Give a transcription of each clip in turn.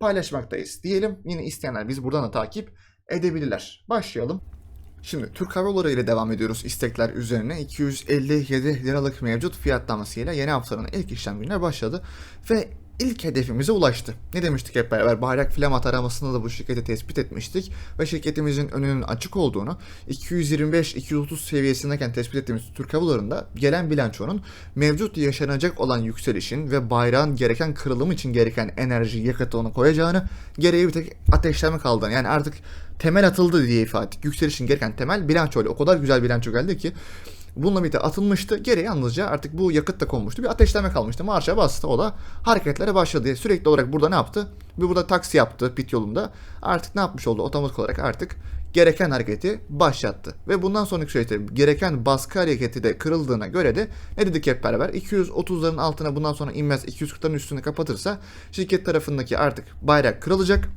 paylaşmaktayız diyelim. Yine isteyenler biz buradan da takip edebilirler. Başlayalım. Şimdi Türk Hava Yolları ile devam ediyoruz istekler üzerine. 257 liralık mevcut fiyatlamasıyla yeni haftanın ilk işlem gününe başladı. Ve ilk hedefimize ulaştı. Ne demiştik hep beraber? Bayrak Flamat aramasında da bu şirketi tespit etmiştik. Ve şirketimizin önünün açık olduğunu 225-230 seviyesindeyken tespit ettiğimiz Türk Hava Yolları'nda gelen bilançonun mevcut yaşanacak olan yükselişin ve bayrağın gereken kırılım için gereken enerji yakıtı onu koyacağını gereği bir tek ateşleme kaldığını yani artık temel atıldı diye ifade ettik. Yükselişin gereken temel bilançoyla o kadar güzel bilanço geldi ki Bununla birlikte atılmıştı. Geriye yalnızca artık bu yakıt da konmuştu. Bir ateşleme kalmıştı. Marşa bastı. O da hareketlere başladı. Sürekli olarak burada ne yaptı? Bir burada taksi yaptı pit yolunda. Artık ne yapmış oldu? Otomatik olarak artık gereken hareketi başlattı. Ve bundan sonraki süreçte gereken baskı hareketi de kırıldığına göre de ne dedik hep beraber? 230'ların altına bundan sonra inmez 240'ların üstünü kapatırsa şirket tarafındaki artık bayrak kırılacak.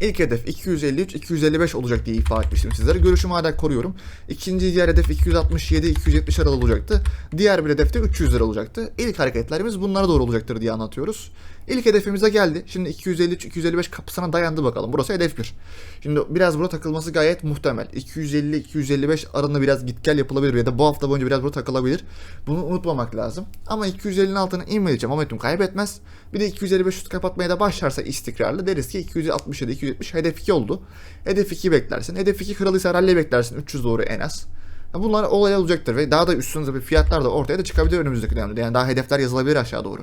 İlk hedef 253-255 olacak diye ifade etmiştim sizlere. Görüşümü hala koruyorum. İkinci diğer hedef 267-270 lira olacaktı. Diğer bir hedef de 300 lira olacaktı. İlk hareketlerimiz bunlara doğru olacaktır diye anlatıyoruz. İlk hedefimize geldi. Şimdi 253-255 kapısına dayandı bakalım. Burası hedef 1. Şimdi biraz burada takılması gayet muhtemel. 250-255 arasında biraz git gel yapılabilir ya da bu hafta boyunca biraz burada takılabilir. Bunu unutmamak lazım. Ama 250'nin altına inmeyeceğim. Momentum kaybetmez. Bir de 255 üstü kapatmaya da başlarsa istikrarlı deriz ki 267-270 hedef 2 oldu. Hedef 2 beklersin. Hedef 2 kralıysa rally beklersin. 300 doğru en az. Bunlar olay olacaktır ve daha da üstünüzde bir fiyatlar da ortaya da çıkabilir önümüzdeki dönemde. Yani daha hedefler yazılabilir aşağı doğru.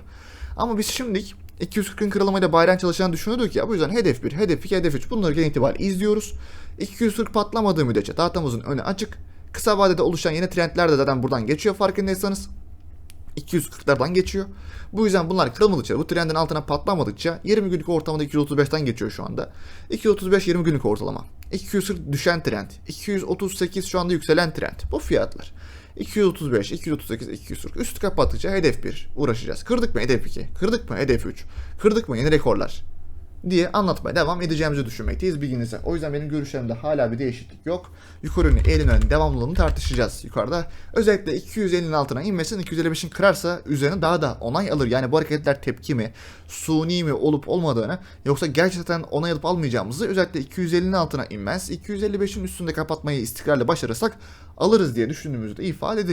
Ama biz şimdilik 240'ın kırılmayla bayram çalışacağını düşünüyorduk ya. Bu yüzden hedef 1, hedef 2, hedef 3 bunları genel itibariyle izliyoruz. 240 patlamadığı müddetçe tahtamızın önü açık. Kısa vadede oluşan yeni trendler de zaten buradan geçiyor farkındaysanız. 240'lardan geçiyor. Bu yüzden bunlar kırılmadıkça, bu trendin altına patlamadıkça 20 günlük ortamda 235'ten geçiyor şu anda. 235 20 günlük ortalama. 240 düşen trend. 238 şu anda yükselen trend. Bu fiyatlar. 235, 238, 240. Üstü kapattıkça hedef 1 uğraşacağız. Kırdık mı hedef 2? Kırdık mı hedef 3? Kırdık mı yeni rekorlar? Diye anlatmaya devam edeceğimizi düşünmekteyiz bilginize. O yüzden benim görüşlerimde hala bir değişiklik yok. Yukarı yönlü eğilim devamlılığını tartışacağız yukarıda. Özellikle 250'nin altına inmesin 255'in kırarsa üzerine daha da onay alır. Yani bu hareketler tepki mi, suni mi olup olmadığını yoksa gerçekten onay alıp almayacağımızı özellikle 250'nin altına inmez. 255'in üstünde kapatmayı istikrarla başarırsak alırız diye düşündüğümüzü de ifade edeceğiz.